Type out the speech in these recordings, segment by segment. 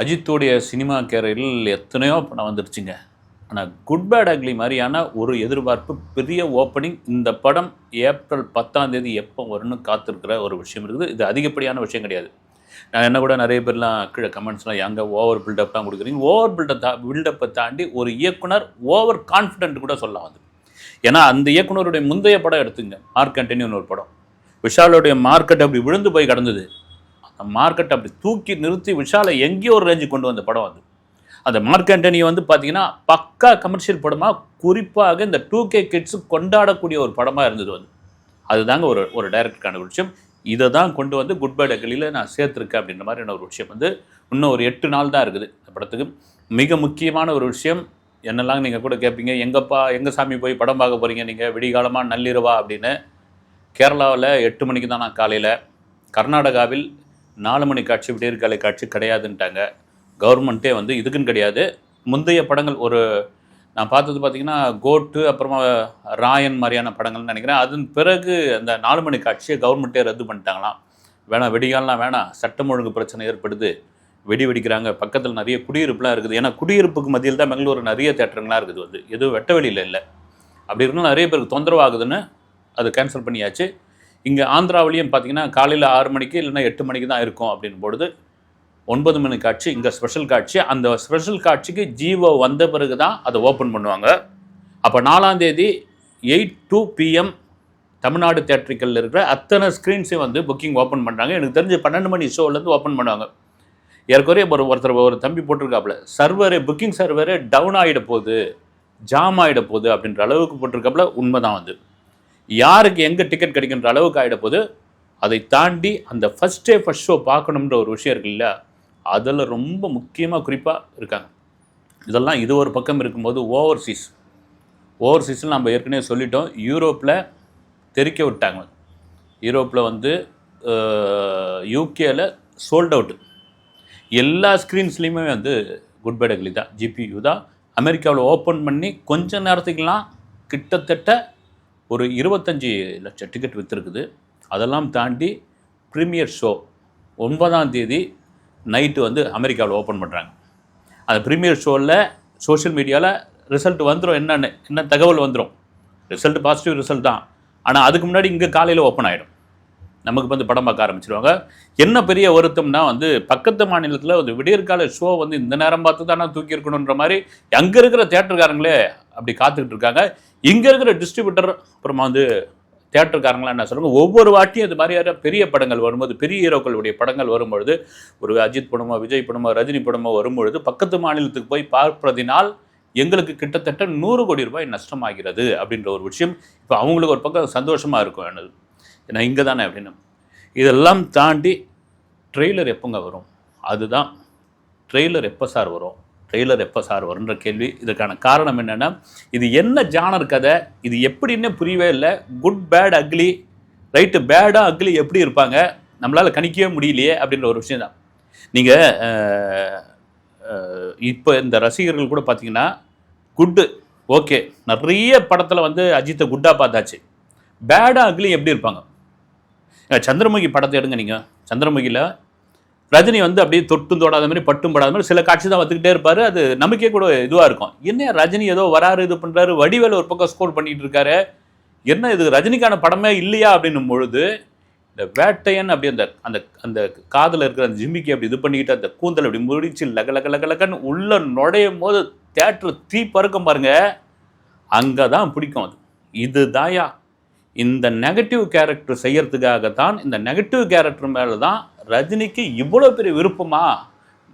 அஜித்துடைய cinema கேரியரில் எத்தனையோ படம் வந்துருச்சுங்க. ஆனால் குட் பேட் அக்லி மாதிரியான ஒரு எதிர்பார்ப்பு பெரிய ஓப்பனிங் இந்த படம் ஏப்ரல் பத்தாம் தேதி எப்போ வரும்னு காத்திருக்கிற ஒரு விஷயம் இருக்குது. இது அதிகப்படியான விஷயம் கிடையாது. நான் என்ன கூட நிறைய பேர்லாம் கீழே கமெண்ட்ஸ்லாம் எங்கே ஓவர் பில்டப் தான் கொடுக்குறீங்க ஓவர் பில்டப் தா பில்டப்பை தாண்டி ஒரு இயக்குனர் ஓவர் கான்ஃபிடென்ட் கூட சொல்லலாம் அது ஏன்னா அந்த இயக்குனருடைய முந்தைய படம் எடுத்துங்க. மார்க் கண்டினியூன்னு ஒரு படம். விஷாலுடைய மார்க்கெட் அப்படி விழுந்து போய் கிடந்தது. மார்க்கெட் அப்படி தூக்கி நிறுத்தி விஷாலை எங்கேயோ ஒரு ரேஞ்சு கொண்டு வந்த படம் அது. அந்த மார்க் ஆண்டனி வந்து பார்த்தீங்கன்னா பக்கா கமர்ஷியல் படமாக குறிப்பாக இந்த டூ கே கிட்ஸு கொண்டாடக்கூடிய ஒரு படமாக இருந்தது அது. அதுதாங்க ஒரு ஒரு டைரக்டருக்கான ஒரு விஷயம். இதை தான் கொண்டு வந்து குட் பை டக்கலியில் நான் சேர்த்துருக்கேன் அப்படின்ற மாதிரியான ஒரு விஷயம் வந்து இன்னும் ஒரு எட்டு நாள் தான் இருக்குது இந்த படத்துக்கு. மிக முக்கியமான ஒரு விஷயம் என்னெல்லாம் நீங்கள் கூட கேட்பீங்க எங்கப்பா எங்கள் சாமி போய் படம் பார்க்க போகிறீங்க நீங்கள் விடிகாலமாக நள்ளிரவா அப்படின்னு. கேரளாவில் எட்டு மணிக்கு தான் நான் காலையில். கர்நாடகாவில் நாலு மணி காட்சி விடியற்காலை காட்சி கிடையாதுன்ட்டாங்க. கவர்மெண்ட்டே வந்து இதுக்குன்னு கிடையாது. முந்தைய படங்கள் ஒரு நான் பார்த்தது பார்த்திங்கன்னா கோட்டு அப்புறமா ராயன் மாதிரியான படங்கள்னு நினைக்கிறேன். அதன் பிறகு அந்த நாலு மணி காட்சியை கவர்மெண்ட்டே ரத்து பண்ணிட்டாங்களாம். வேணாம் வெடிகால்லாம் வேணாம். சட்டம் ஒழுங்கு பிரச்சனை ஏற்படுது. வெடி வெடிக்கிறாங்க. பக்கத்தில் நிறைய குடியிருப்புலாம் இருக்குது. ஏன்னா குடியிருப்புக்கு மத்தியில் தான் பெங்களூர் நிறைய தேட்டருங்களாம் இருக்குது வந்து. எதுவும் வெட்ட வெளியில் இல்லை. அப்படி இருந்தாலும் நிறைய பேருக்கு தொந்தரவு ஆகுதுன்னு அது கேன்சல் பண்ணியாச்சு. இங்கே ஆந்திராவிலையும் பார்த்தீங்கன்னா காலையில் ஆறு மணிக்கு இல்லைன்னா எட்டு மணிக்கு தான் இருக்கும் அப்படின் பொழுது ஒன்பது மணி காட்சி இங்கே ஸ்பெஷல் காட்சி. அந்த ஸ்பெஷல் காட்சிக்கு ஜீவோ வந்த பிறகு தான் அதை ஓப்பன் பண்ணுவாங்க. அப்போ நாலாம் தேதி eight two PM Tamil Nadu theatrical இருக்கிற அத்தனை ஸ்க்ரீன்ஸையும் வந்து புக்கிங் ஓப்பன் பண்ணுறாங்க எனக்கு தெரிஞ்சு பன்னெண்டு மணி ஷோலேருந்து ஓப்பன் பண்ணுவாங்க. ஏற்கனவே ஒரு ஒருத்தர் ஒரு தம்பி போட்டிருக்காப்புல சர்வரே புக்கிங் சர்வரே டவுன் ஆகிட போகுது ஜாம் ஆகிட போகுது அப்படின்ற அளவுக்கு போட்டிருக்காப்புல உண்மை தான் வந்து யாருக்கு எங்கே டிக்கெட் கிடைக்கின்ற அளவுக்கு ஆகிட போது அதை தாண்டி அந்த ஃபஸ்ட் டே ஃபஸ்ட் ஷோ பார்க்கணுன்ற ஒரு விஷயம் இருக்குல்ல அதில் ரொம்ப முக்கியமாக குறிப்பாக இருக்காங்க. இதெல்லாம் இது ஒரு பக்கம் இருக்கும்போது ஓவர்சீஸ் ஓவர்சீஸில் நம்ம ஏற்கனவே சொல்லிட்டோம். யூரோப்பில் தெறிக்க விட்டாங்க. யூரோப்பில் வந்து யூகேல சோல்ட் அவுட்டு எல்லா ஸ்க்ரீன்ஸ்லேயுமே வந்து குட் பை டக்லி தான் ஜிபியூ தான். அமெரிக்காவில் ஓப்பன் பண்ணி கொஞ்சம் நேரத்துக்கெல்லாம் கிட்டத்தட்ட ஒரு இருபத்தஞ்சி லட்சம் டிக்கெட் விற்றுருக்குது அதெல்லாம் தாண்டி ப்ரீமியர் ஷோ ஒன்பதாம் தேதி நைட்டு வந்து அமெரிக்காவில் ஓப்பன் பண்ணுறாங்க அந்த ப்ரீமியர் ஷோவில் சோஷியல் மீடியாவில் ரிசல்ட் வந்துடும் என்னென்னு என்ன தகவல் வந்துடும் ரிசல்ட் பாசிட்டிவ் ரிசல்ட் தான். ஆனால் அதுக்கு முன்னாடி இங்கே காலையில் ஓப்பன் ஆகிடும் நமக்கு வந்து படம் பார்க்க ஆரம்பிச்சிருவாங்க. என்ன பெரிய வருத்தம்னா வந்து பக்கத்து மாநிலத்தில் ஒரு விடியற்கால ஷோ வந்து இந்த நேரம் பார்த்து தானே தூக்கி இருக்கணுன்ற மாதிரி அங்கே இருக்கிற தேட்டருக்காரங்களே அப்படி காத்துக்கிட்டு இருக்காங்க. இங்கே இருக்கிற டிஸ்ட்ரிபியூட்டர் அப்புறமா வந்து தேட்டருக்காரங்களாம் என்ன சொல்லுங்கள் ஒவ்வொரு வாட்டியும் இது மாதிரியான பெரிய படங்கள் வரும்போது பெரிய ஹீரோக்களுடைய படங்கள் வரும்பொழுது ஒரு அஜித் படமோ விஜய் படமோ ரஜினி படமோ வரும்பொழுது பக்கத்து மாநிலத்துக்கு போய் பார்ப்பதினால் எங்களுக்கு கிட்டத்தட்ட நூறு கோடி ரூபாய் நஷ்டமாகிறது அப்படின்ற ஒரு விஷயம். இப்போ அவங்களுக்கு ஒரு பக்கம் சந்தோஷமாக இருக்கும் என்னது. ஏன்னா இங்கே தானே அப்படின்னு. இதெல்லாம் தாண்டி ட்ரெய்லர் எப்போங்க வரும்? அதுதான். ட்ரெய்லர் எப்போ சார் வரும்? ட்ரெய்லர் எப்போ சார் வரும்ன்ற கேள்வி. இதுக்கான காரணம் என்னென்னா இது என்ன ஜானர் கதை? இது எப்படின்னு புரியவே இல்லை. குட் பேட் அக்லி ரைட்டு பேடாக அக்லி எப்படி இருப்பாங்க? நம்மளால் கணிக்கவே முடியலையே அப்படின்ற ஒரு விஷயம் தான். நீங்கள் இப்போ இந்த ரசிகர்கள் கூட பார்த்தீங்கன்னா குட்டு ஓகே நிறைய படத்தில் வந்து அஜித்தை குட்டாக பார்த்தாச்சு. பேடாக அக்லி எப்படி இருப்பாங்க? சந்திரமுகி படத்தை எடுங்க நீங்கள் சந்திரமுகியில் ரஜினி வந்து அப்படியே தொட்டும் தொடாத மாதிரி பட்டும் படாத மாதிரி சில காட்சி தான் வந்துக்கிட்டே இருப்பார். அது நமக்கே கூட இதுவாக இருக்கும். என்ன ரஜினி ஏதோ வராரு இது பண்ணுறாரு வடிவேல் ஒரு பக்கம் ஸ்கோர் பண்ணிட்டு இருக்காரு. என்ன இது ரஜினிக்கான படமே இல்லையா அப்படின்னும் பொழுது இந்த வேட்டையன் அப்படி அந்த அந்த அந்த காதில் இருக்கிற அந்த ஜிம்மிக்கு அப்படி இது பண்ணிக்கிட்டு அந்த கூந்தல் அப்படி முடிச்சு லக லக லக லகன்னு உள்ள நுழையும் போது தேட்டர் தீ பறக்கம் பாருங்க. அங்கே தான் பிடிக்கும் அது. இது தாயா இந்த நெகட்டிவ் கேரக்டர் செய்யறதுக்காகத்தான் இந்த நெகட்டிவ் கேரக்டர் மேலே தான் ரஜினிக்கு இவ்வளோ பெரிய விருப்பமா?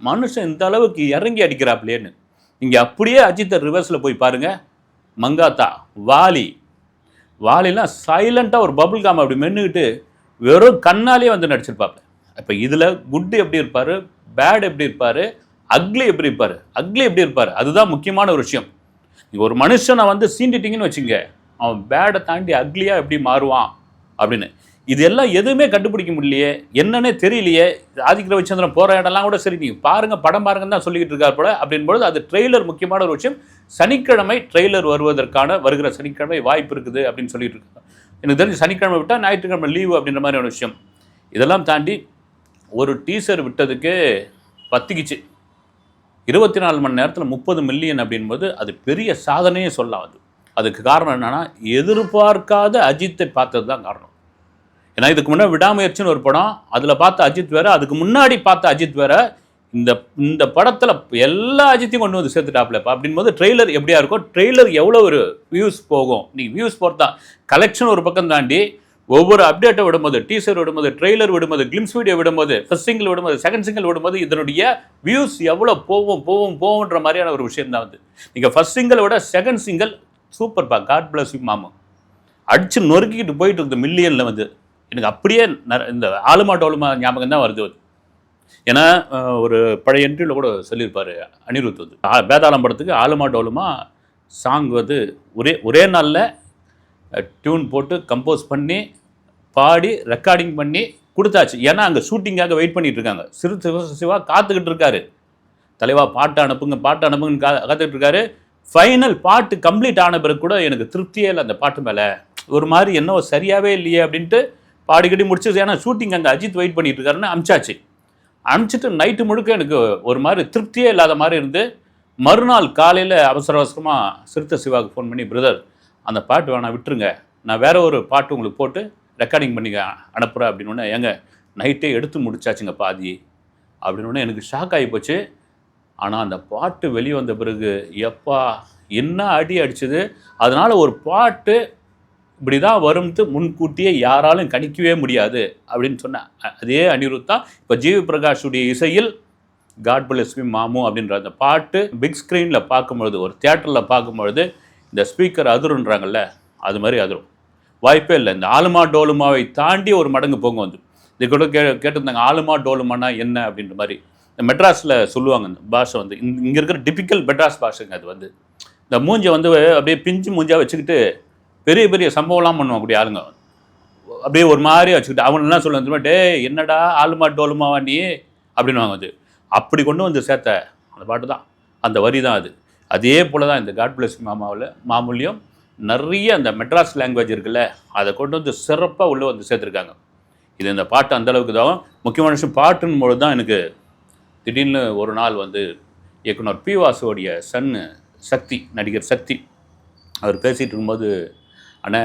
மனுஷன் இந்த அளவுக்கு இறங்கி அடிக்கிறாப்லேன்னு. இங்கே அப்படியே அஜித்தை ரிவர்ஸில் போய் பாருங்கள் மங்காத்தா வாலி. வாலிலாம் சைலண்ட்டாக ஒரு பபுள் காம் அப்படி மென்னுக்கிட்டு வெறும் கண்ணாலே வந்து நடிச்சிருப்பாப்ல. இப்போ இதில் குட் எப்படி இருப்பார்? பேட் எப்படி இருப்பார்? அக்லி எப்படி இருப்பார்? அக்லி எப்படி இருப்பார்? அதுதான் முக்கியமான ஒரு விஷயம். ஒரு மனுஷனை வந்து சீண்டிட்டிங்கன்னு வச்சுங்க அவன் பேடை தாண்டி அக்லியாக எப்படி மாறுவான் அப்படின்னு. இது எல்லாம் எதுவுமே கண்டுபிடிக்க முடியலையே. என்னன்னே தெரியலையே. ஆதிக்க ரவிச்சந்திரன் போகிற இடம்லாம் கூட சரி நீங்கள் பாருங்கள் படம் பாருங்கன்னு தான் சொல்லிக்கிட்டு இருக்கார் போல. அப்படின்பொழுது அது ட்ரெய்லர் முக்கியமான ஒரு விஷயம். சனிக்கிழமை ட்ரெய்லர் வருவதற்கான வருகிற சனிக்கிழமை வாய்ப்பு இருக்குது அப்படின்னு சொல்லிட்டு இருக்காங்க. எனக்கு தெரிஞ்சு சனிக்கிழமை விட்டால் ஞாயிற்றுக்கிழமை லீவு அப்படின்ற மாதிரி ஒரு விஷயம். இதெல்லாம் தாண்டி ஒரு டீசர் விட்டதுக்கு பத்திக்கிச்சு. இருபத்தி நாலு மணி நேரத்தில் முப்பது மில்லியன் அப்படின்போது அது பெரிய சாதனையே சொல்லலாம் அது. அதுக்கு காரணம் என்னென்னா எதிர்பார்க்காத அஜித்தை பார்த்தது தான் காரணம். ஏன்னா இதுக்கு முன்னாடி விடாமுயற்சின்னு ஒரு படம் அதில் பார்த்த அஜித் வேற அதுக்கு முன்னாடி பார்த்த அஜித் வேற இந்த இந்த படத்தில் எல்லா அஜித்தையும் கொண்டு வந்து சேர்த்துட்டாப்லப்பா அப்படின்போது ட்ரெய்லர் எப்படியா இருக்கும்? ட்ரெய்லர் எவ்வளோ ஒரு வியூஸ் போகும்? நீ வியூஸ் பொறுத்தா கலெக்ஷன் ஒரு பக்கம் தாண்டி ஒவ்வொரு அப்டேட்டை விடும்போது டீசர் விடும்போது ட்ரெய்லர் விடும்போது கிளிம்ஸ் வீடியோ விடும்போது ஃபர்ஸ்ட் சிங்கிள் விடும்போது செகண்ட் சிங்கிள் விடும்போது இதனுடைய வியூஸ் எவ்வளோ போகும் போகும் போவோன்ற மாதிரியான ஒரு விஷயம் தான் வந்து நீங்கள் ஃபர்ஸ்ட் சிங்கிளை விட செகண்ட் சிங்கிள் சூப்பர்ப்பா காட் பிளஸ் யூ மாமு. அடித்து நொறுக்கிக்கிட்டு போயிட்டு இருந்த மில்லியனில் வந்து எனக்கு அப்படியே இந்த ஆளுமா டோலுமா ஞாபகம் தான் வருது அது. ஏன்னா ஒரு பழைய என்ட்ரியில் கூட சொல்லியிருப்பாரு அனிருத் வந்து. வேதாளம் படத்துக்கு ஆளுமா டோலுமா சாங் வந்து ஒரே ஒரே நாளில் டியூன் போட்டு கம்போஸ் பண்ணி பாடி ரெக்கார்டிங் பண்ணி கொடுத்தாச்சு. ஏன்னா அங்கே ஷூட்டிங்காக வெயிட் பண்ணிகிட்டு இருக்காங்க. சிறு சிவ சிவா காத்துக்கிட்டு இருக்காரு. தலைவா பாட்டு அனுப்புங்க பாட்டு அனுப்புங்கன்னு கா காத்துக்கிட்டு இருக்காரு. ஃபைனல் பாட்டு கம்ப்ளீட் ஆன பிறகு கூட எனக்கு திருப்தியே இல்லை அந்த பாட்டு மேலே. ஒரு மாதிரி என்னவோ சரியாவே இல்லையே அப்படின்ட்டு பாடிக்கடி முடிச்சு ஏன்னா ஷூட்டிங் அங்கே அஜித் வெயிட் பண்ணிட்டு இருக்காருன்னு அமிச்சாச்சு. அனுப்பிச்சிட்டு நைட்டு முழுக்க எனக்கு ஒரு மாதிரி திருப்தியே இல்லாத மாதிரி இருந்து மறுநாள் காலையில் அவசர அவசரமாக சிறுத்த சிவாவுக்கு ஃபோன் பண்ணி பிரதர் அந்த பாட்டு வேணாம் விட்டுருங்க. நான் வேற ஒரு பாட்டு உங்களுக்கு போட்டு ரெக்கார்டிங் பண்ணி அனுப்புகிறேன் அப்படின்னு உடனே ஏங்க நைட்டே எடுத்து முடிச்சாச்சுங்க பாதி. அப்படின்னு எனக்கு ஷாக் ஆகி போச்சு. ஆனால் அந்த பாட்டு வெளிவந்த பிறகு எப்பா என்ன அடி அடிச்சது? அதனால் ஒரு பாட்டு இப்படி தான் வரும்ட்டு முன்கூட்டியே யாராலும் கணிக்கவே முடியாது அப்படின்னு சொன்ன. அதே அனிருத்தா இப்போ ஜிவி பிரகாஷுடைய இசையில் காட் பிளஸ்மி மாமு அப்படின்ற அந்த பாட்டு பிக் ஸ்க்ரீனில் பார்க்கும்பொழுது ஒரு தியேட்டரில் பார்க்கும்பொழுது இந்த ஸ்பீக்கர் அதிருன்றாங்கல்ல அது மாதிரி அதிரும். வாய்ப்பே இல்லை. இந்த ஆலுமா டோலுமாவை தாண்டி ஒரு மடங்கு போங்க வந்து இது கூட கே கேட்டிருந்தாங்க ஆலுமா டோலுமானா என்ன அப்படின்ற மாதிரி. இந்த மெட்ராஸில் சொல்லுவாங்க இந்த பாஷை வந்து. இங்கே இருக்கிற டிபிக்கல் மெட்ராஸ் பாஷைங்க அது வந்து. இந்த மூஞ்சை வந்து அப்படியே பிஞ்சு மூஞ்சாக வச்சுக்கிட்டு பெரிய பெரிய சம்பவம்லாம் பண்ணுவாங்க அப்படி ஆளுங்க. அப்படியே ஒரு மாதிரி வச்சுக்கிட்டு அவங்க என்ன சொல்லுவாங்க டே என்னடா ஆளுமா டோலுமாவா நீ? அப்படின்னு அது. அப்படி கொண்டு வந்து சேர்த்த அந்த பாட்டு தான் அந்த வரி தான் அது. அதே போல தான் இந்த காட் பிளஸ் மாமாவில் மாமூலியம் நிறைய அந்த மெட்ராஸ் லாங்குவேஜ் இருக்குல்ல அதை கொண்டு வந்து சிறப்பாக உள்ளே வந்து சேர்த்துருக்காங்க. இது இந்த பாட்டு அந்தளவுக்கு தான் முக்கியமான விஷயம் பாட்டுன்னு பொழுது தான் எனக்கு திடீர்னு ஒரு நாள் வந்து இயக்குனர் பி வாசுவோடைய சன்னு சக்தி நடிகர் சக்தி அவர் பேசிகிட்டு இருக்கும்போது அண்ணே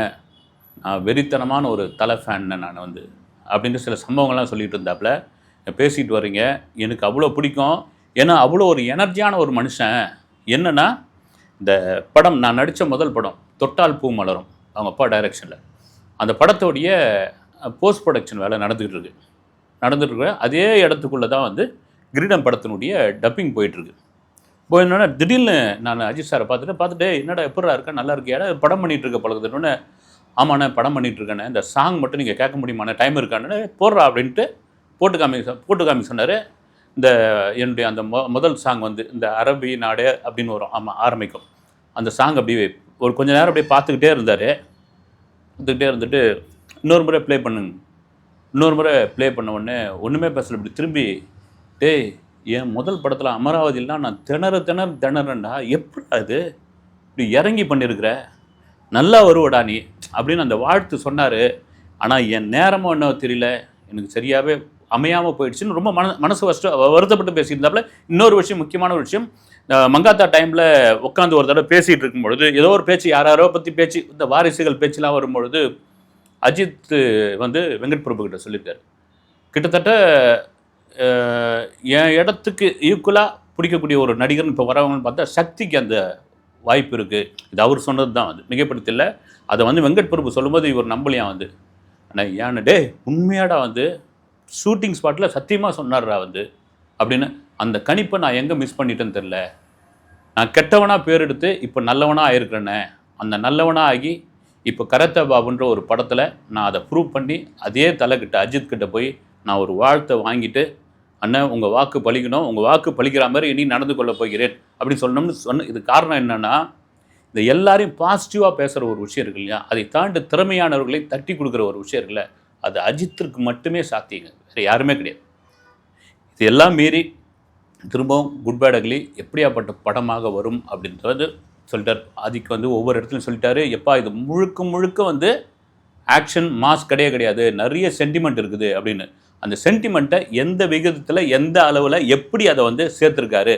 நான் வெறித்தனமான ஒரு தலை ஃபேன்னு நான் வந்து அப்படின்னு சில சம்பவங்கள்லாம் சொல்லிகிட்டு இருந்தாப்புல பேசிட்டு வர்றீங்க எனக்கு அவ்வளோ பிடிக்கும் ஏன்னா அவ்வளோ ஒரு எனர்ஜியான ஒரு மனுஷன் என்னென்னா இந்த படம் நான் நடித்த முதல் படம் தொட்டால் பூ மலரும் அவங்க அப்பா டைரக்ஷனில் அந்த படத்தோடைய போஸ்ட் ப்ரொடக்ஷன் வேலை நடந்துகிட்டு இருக்கு. நடந்துகிட்டு இருக்க. அதே இடத்துக்குள்ளே தான் வந்து கிரீடம் படத்தினுடைய டப்பிங் போயிட்டுருக்கு. போயிருந்தோன்னே திடீர்னு நான் அஜித் சாரை பார்த்துட்டு பார்த்துட்டு என்னடா எப்படா இருக்கா? நல்லா இருக்கியாடா படம் பண்ணிகிட்டு இருக்க பழகுதுன்னு ஆமாண்ணே படம் பண்ணிகிட்டு இருக்கேண்ணே. இந்த சாங் மட்டும் நீங்கள் கேட்க முடியுமாண்ணே டைம் இருக்காண்ணே போடுறா அப்படின்ட்டு போட்டு காமி சொ- போட்டு காமி சொன்னார். இந்த என்னுடைய அந்த மொ முதல் சாங் வந்து இந்த அரபி நாடே அப்படின்னு வரும். ஆமாம் ஆரம்பிக்கும். அந்த சாங் அப்படியே ஒரு கொஞ்ச நேரம் அப்படியே பார்த்துக்கிட்டே இருந்தார். பார்த்துக்கிட்டே இருந்துட்டு இன்னொரு முறை ப்ளே பண்ணுங்க. இன்னொரு முறை ப்ளே பண்ண உடனே ஒன்றுமே பேசல. இப்படி திரும்பி டேய் என் முதல் படத்தில் அமராவதிலாம் நான் திணற திணற திணறேன்டா எப்படி அது இப்படி இறங்கி பண்ணியிருக்கிற நல்லா வருவடா நீ அப்படின்னு அந்த வாழ்த்து சொன்னார். ஆனால் என் நேரமும் என்ன தெரியல. எனக்கு சரியாகவே அமையாமல் போயிடுச்சுன்னு ரொம்ப மன மனசு கஷ்டம் வருத்தப்பட்டு பேசியிருந்தாப்புல. இன்னொரு விஷயம் முக்கியமான ஒரு விஷயம். மங்காத்தா டைமில் உட்காந்து ஒரு தடவை பேசிகிட்டு இருக்கும்பொழுது ஏதோ ஒரு பேச்சு யாராரோ பற்றி பேச்சு இந்த வாரிசுகள் பேச்செலாம் வரும்பொழுது அஜித் வந்து வெங்கட் பிரபு கிட்ட சொல்லியிருக்காரு. கிட்டத்தட்ட என் இடத்துக்கு ஈக்குவலாக பிடிக்கக்கூடிய ஒரு நடிகர்னு இப்போ வரவங்கன்னு பார்த்தா சக்திக்கு அந்த வாய்ப்பு இருக்குது இது அவர் சொன்னது தான் வந்து. மிகப்படுத்தல. அதை வந்து வெங்கட் பிரபு சொல்லும்போது இவர் நம்பலையா வந்து? ஆனால் ஏன்னு டே உண்மையாடா வந்து ஷூட்டிங் ஸ்பாட்டில் சத்தியமாக சொன்னார்ரா வந்து? அப்படின்னு அந்த கணிப்பை நான் எங்கே மிஸ் பண்ணிட்டேன்னு தெரில நான் கெட்டவனாக பேர் எடுத்து இப்போ நல்லவனாக ஆயிருக்கிறேனே. அந்த நல்லவனாக ஆகி இப்போ கரத்த பாபுன்ற ஒரு படத்தில் நான் அதை ப்ரூவ் பண்ணி அதே தலைக்கிட்ட அஜித் கிட்ட போய் நான் ஒரு வாழ்த்தை வாங்கிட்டு அண்ணன் உங்கள் வாக்கு பழிக்கணும் உங்கள் வாக்கு பழிக்கிற மாதிரி இனி நடந்து கொள்ள போகிறேன். அப்படின்னு சொல்லணும்னு சொன்ன இது காரணம் என்னென்னா இந்த எல்லாரையும் பாசிட்டிவாக பேசுகிற ஒரு விஷயம் இருக்கு இல்லையா? அதை தாண்டி திறமையானவர்களை தட்டி கொடுக்குற ஒரு விஷயம் இருக்குல்ல? அது அஜித்திற்கு மட்டுமே சாத்தியங்க. வேறு யாருமே கிடையாது. இது எல்லாம் மீறி திரும்பவும் குட் பேட் அக்லி எப்படியாப்பட்ட படமாக வரும் அப்படின்றது சொல்லிட்டார். ஆதிக்கு வந்து ஒவ்வொரு இடத்துலையும் சொல்லிட்டாரு. எப்பா இது முழுக்க முழுக்க வந்து ஆக்ஷன் மாஸ் கிடையாது கிடையாது. நிறைய சென்டிமெண்ட் இருக்குது அப்படின்னு. அந்த சென்டிமெண்ட்டை எந்த விகிதத்தில் எந்த அளவில் எப்படி அதை வந்து சேர்த்துருக்காரு?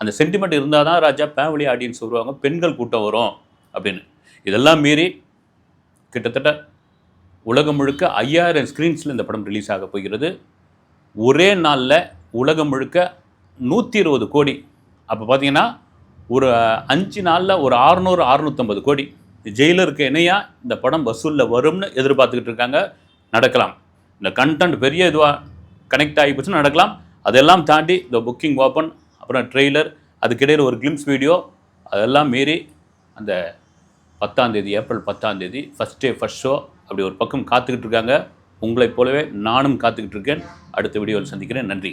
அந்த சென்டிமெண்ட் இருந்தால் தான் ராஜா ஃபேமிலி ஆடியன்ஸ் வருவாங்க பெண்கள் கூட்டம் வரும் அப்படின்னு. இதெல்லாம் மீறி கிட்டத்தட்ட உலகம் முழுக்க ஐயாயிரம் ஸ்க்ரீன்ஸில் இந்த படம் ரிலீஸ் ஆக போகிறது. ஒரே நாளில் உலகம் முழுக்க நூற்றி இருபது கோடி. அப்போ பார்த்தீங்கன்னா ஒரு அஞ்சு நாளில் ஒரு அறுநூறு அறுநூற்றம்பது கோடி. ஜெயிலருக்கு இணையாக இந்த படம் வசூலில் வரும்னு எதிர்பார்த்துக்கிட்டு இருக்காங்க. நடக்கலாம். இந்த கண்டென்ட் பெரிய இதுவாக கனெக்ட் ஆகி போச்சுன்னு நடக்கலாம். அதெல்லாம் தாண்டி இந்த புக்கிங் ஓப்பன் அப்புறம் ட்ரெய்லர் அதுக்கிடையில் ஒரு கிளிம்ஸ் வீடியோ அதெல்லாம் மீறி அந்த பத்தாந்தேதி ஏப்ரல் பத்தாந்தேதி ஃபஸ்ட் டே ஃபஸ்ட் ஷோ அப்படி ஒரு பக்கம் காத்துக்கிட்டு இருக்காங்க. உங்களைப் போலவே நானும் காத்துக்கிட்டு இருக்கேன். அடுத்த வீடியோவில் சந்திக்கிறேன். நன்றி.